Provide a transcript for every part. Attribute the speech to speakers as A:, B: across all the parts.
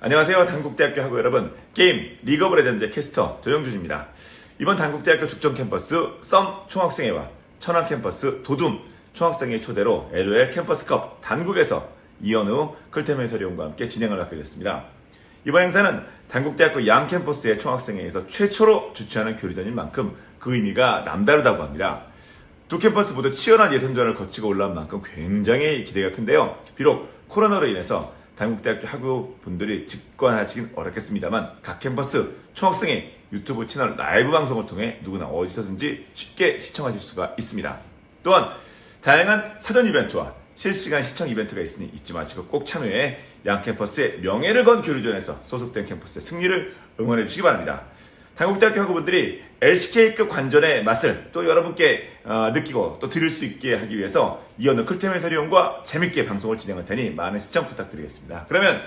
A: 안녕하세요. 단국대학교 학우 여러분. 게임 리그 오브 레전드 캐스터 조영준입니다. 이번 단국대학교 죽전 캠퍼스 썸 총학생회와 천안 캠퍼스 도둠 총학생회 초대로 LOL 캠퍼스컵 단국에서 이현우 클템 해설위원과 함께 진행을 하게 됐습니다. 이번 행사는 단국대학교 양 캠퍼스의 총학생회에서 최초로 주최하는 교류전인 만큼 그 의미가 남다르다고 합니다. 두 캠퍼스 모두 치열한 예선전을 거치고 올라온 만큼 굉장히 기대가 큰데요. 비록 코로나로 인해서 단국대학교 학우 분들이 직관하시긴 어렵겠습니다만 각 캠퍼스 총학생회 유튜브 채널 라이브 방송을 통해 누구나 어디서든지 쉽게 시청하실 수가 있습니다. 또한 다양한 사전 이벤트와 실시간 시청 이벤트가 있으니 잊지 마시고 꼭 참여해 양 캠퍼스의 명예를 건 교류전에서 소속된 캠퍼스의 승리를 응원해 주시기 바랍니다. 단국대학교 학우분들이 LCK급 관전의 맛을 또 여러분께 어, 느끼고 또 들을 수 있게 하기 위해서 이현우 클템 해설위원과 재밌게 방송을 진행할 테니 많은 시청 부탁드리겠습니다. 그러면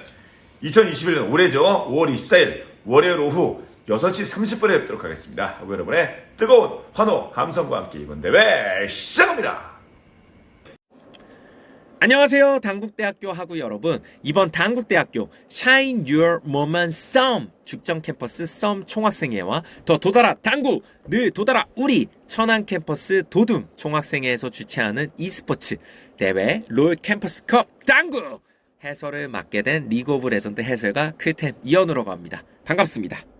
A: 2021년 올해죠. 5월 24일 월요일 오후 6시 30분에 뵙도록 하겠습니다. 하고 여러분의 뜨거운 환호, 함성과 함께 이번 대회 시작합니다.
B: 안녕하세요. 단국대학교 학우 여러분. 이번 단국대학교 Shine Your Moment Some 죽전 캠퍼스 썸 총학생회와 더 도달아 당구 느 도달아 우리 천안 캠퍼스 도둠 총학생회에서 주최하는 e스포츠 대회 롤 캠퍼스 컵 당구 해설을 맡게 된 리그 오브 레전드 해설가 클템 이현우라고 합니다. 반갑습니다.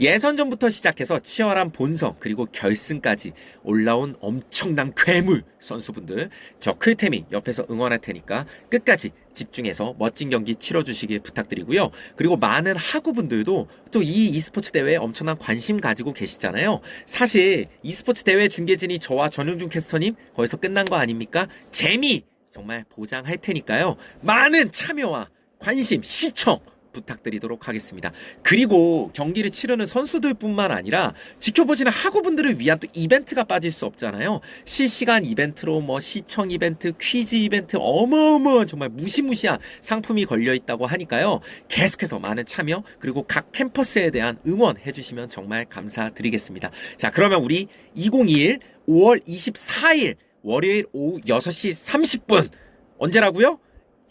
B: 예선전부터 시작해서 치열한 본선 그리고 결승까지 올라온 엄청난 괴물 선수분들 저 클템이 옆에서 응원할 테니까 끝까지 집중해서 멋진 경기 치러주시길 부탁드리고요. 그리고 많은 학우분들도 또 이 e스포츠 대회에 엄청난 관심 가지고 계시잖아요. 사실 e스포츠 대회 중계진이 저와 전용준 캐스터님 거기서 끝난 거 아닙니까? 재미 정말 보장할 테니까요. 많은 참여와 관심, 시청 부탁드리도록 하겠습니다. 그리고 경기를 치르는 선수들뿐만 아니라 지켜보시는 학우분들을 위한 또 이벤트가 빠질 수 없잖아요. 실시간 이벤트로 뭐 시청 이벤트, 퀴즈 이벤트 어마어마한 정말 무시무시한 상품이 걸려 있다고 하니까요. 계속해서 많은 참여 그리고 각 캠퍼스에 대한 응원 해 주시면 정말 감사드리겠습니다. 자, 그러면 우리 2021 5월 24일 월요일 오후 6시 30분 언제라고요?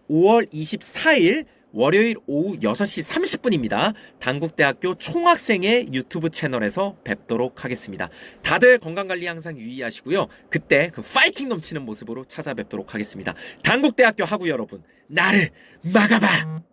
B: 5월 24일 월요일 오후 6시 30분입니다. 단국대학교 총학생회 유튜브 채널에서 뵙도록 하겠습니다. 다들 건강관리 항상 유의하시고요. 그때 그 파이팅 넘치는 모습으로 찾아뵙도록 하겠습니다. 단국대학교 학우 여러분, 나를 막아봐!